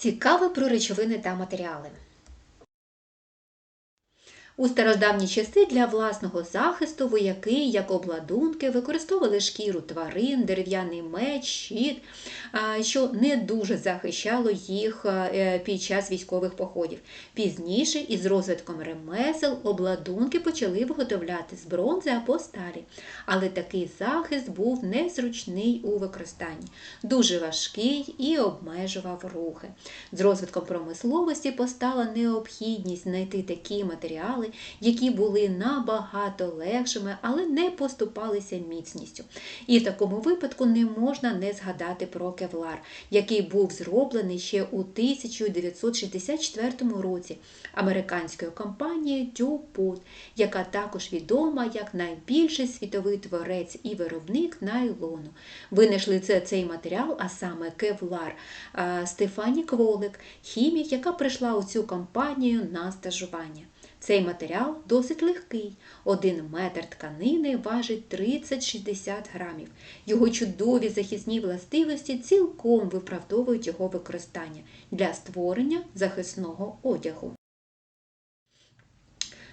Цікаве про речовини та матеріали. У стародавні часи для власного захисту вояки, як обладунки, використовували шкіру тварин, дерев'яний меч, щит, що не дуже захищало їх е, під час військових походів. Пізніше, із розвитком ремесел, обладунки почали виготовляти з бронзи або сталі. Але такий захист був незручний у використанні, дуже важкий і обмежував рухи. З розвитком промисловості постала необхідність знайти такі матеріали, які були набагато легшими, але не поступалися міцністю. І в такому випадку не можна не згадати про кевлар, який був зроблений ще у 1964 році американською компанією DuPont, яка також відома як найбільший світовий творець і виробник найлону. Винайшли це цей матеріал, а саме кевлар Стефані Кволик, хімік, яка прийшла у цю компанію на стажування. Цей матеріал досить легкий. Один метр тканини важить 30-60 грамів. Його чудові захисні властивості цілком виправдовують його використання для створення захисного одягу.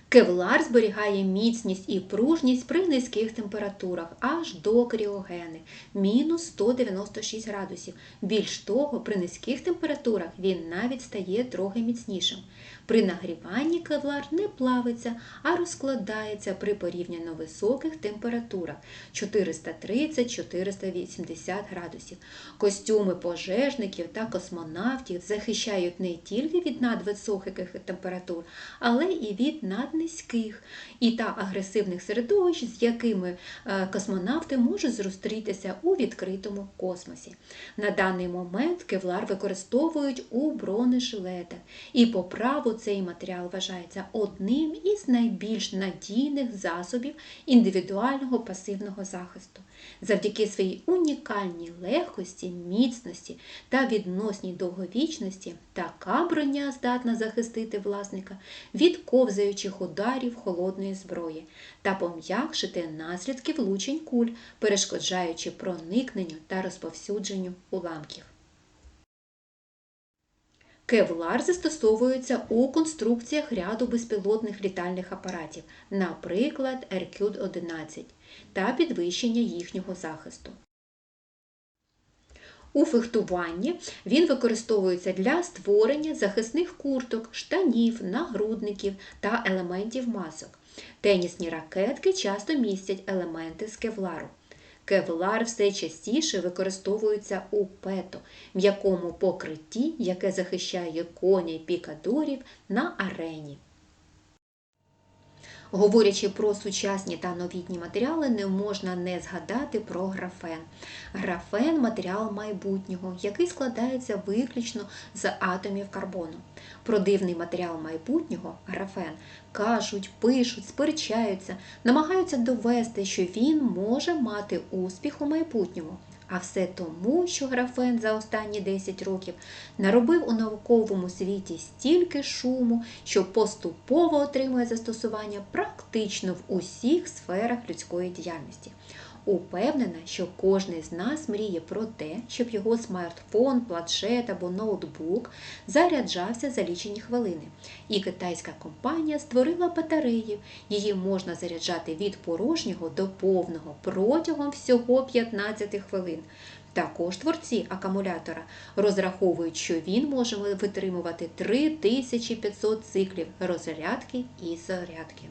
Кевлар зберігає міцність і пружність при низьких температурах аж до кріогени мінус 196 градусів. Більш того, при низьких температурах він навіть стає трохи міцнішим. При нагріванні кевлар не плавиться, а розкладається при порівняно високих температурах 430-480 градусів. Костюми пожежників та космонавтів захищають не тільки від надвисоких температур, але і від наднизьких і та агресивних середовищ, з якими е, космонавти можуть зустрітися у відкритому космосі. На даний момент кевлар використовують у бронежилетах і по праву цей матеріал вважається одним із найбільш надійних засобів індивідуального пасивного захисту. Завдяки своїй унікальній легкості, міцності та відносній довговічності така броня здатна захистити власника від ковзаючих ударів холодної зброї та пом'якшити наслідки влучень куль, перешкоджаючи проникненню та розповсюдженню уламків. Кевлар застосовується у конструкціях ряду безпілотних літальних апаратів, наприклад, Еркюд-11, та підвищення їхнього захисту. У фехтуванні він використовується для створення захисних курток, штанів, нагрудників та елементів масок. Тенісні ракетки часто містять елементи з кевлару. Кевлар все частіше використовується у пето, м'якому покритті, яке захищає коней пікадорів на арені. Говорячи про сучасні та новітні матеріали, не можна не згадати про графен. Графен матеріал майбутнього, який складається виключно з атомів карбону. Про дивний матеріал майбутнього графен кажуть, пишуть, сперечаються, намагаються довести, що він може мати успіх у майбутньому. А все тому, що графен за останні 10 років наробив у науковому світі стільки шуму, що поступово отримує застосування практично в усіх сферах людської діяльності. Упевнена, що кожен з нас мріє про те, щоб його смартфон, планшет або ноутбук заряджався за лічені хвилини. І китайська компанія створила батарею. Її можна заряджати від порожнього до повного протягом всього 15 хвилин. Також творці акумулятора розраховують, що він може витримувати 3500 циклів розрядки і зарядки.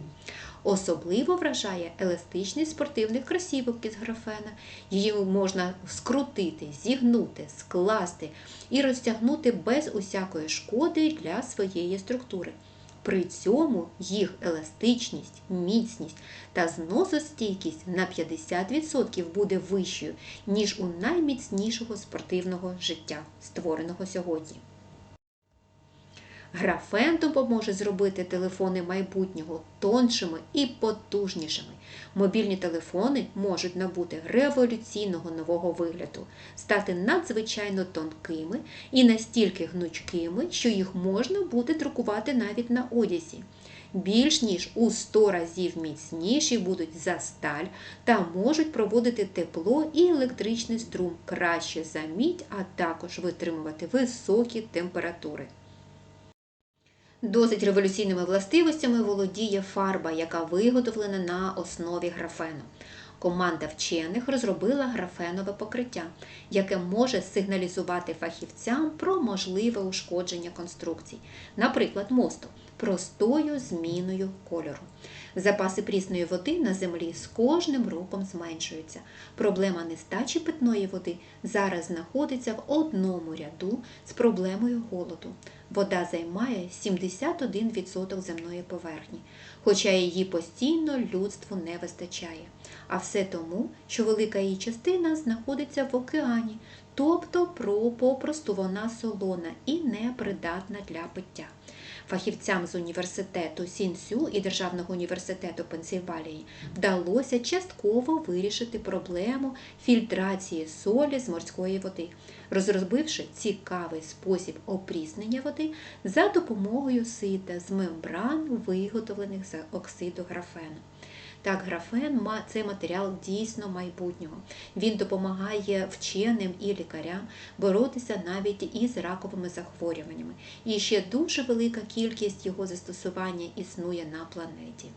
Особливо вражає еластичний спортивний кросівок із графена. Її можна скрутити, зігнути, скласти і розтягнути без усякої шкоди для своєї структури. При цьому їх еластичність, міцність та зносостійкість на 50% буде вищою, ніж у найміцнішого спортивного життя, створеного сьогодні. Графен допоможе зробити телефони майбутнього тоншими і потужнішими. Мобільні телефони можуть набути революційного нового вигляду, стати надзвичайно тонкими і настільки гнучкими, що їх можна буде друкувати навіть на одязі. більш ніж у 100 разів міцніші будуть за сталь та можуть проводити тепло і електричний струм краще за мідь, а також витримувати високі температури. Досить революційними властивостями володіє фарба, яка виготовлена на основі графену. Команда вчених розробила графенове покриття, яке може сигналізувати фахівцям про можливе ушкодження конструкцій, наприклад, мосту, простою зміною кольору. Запаси прісної води на землі з кожним роком зменшуються. Проблема нестачі питної води зараз знаходиться в одному ряду з проблемою голоду. Вода займає 71% земної поверхні, хоча її постійно людству не вистачає. А все тому, що велика її частина знаходиться в океані, тобто про- попросту вона солона і непридатна для пиття. Фахівцям з університету Сінсю і Державного університету Пенсильванії вдалося частково вирішити проблему фільтрації солі з морської води, розробивши цікавий спосіб опріснення води за допомогою сита з мембран, виготовлених з оксиду графену. Так, графен це матеріал дійсно майбутнього. Він допомагає вченим і лікарям боротися навіть із раковими захворюваннями. І ще дуже велика кількість його застосування існує на планеті.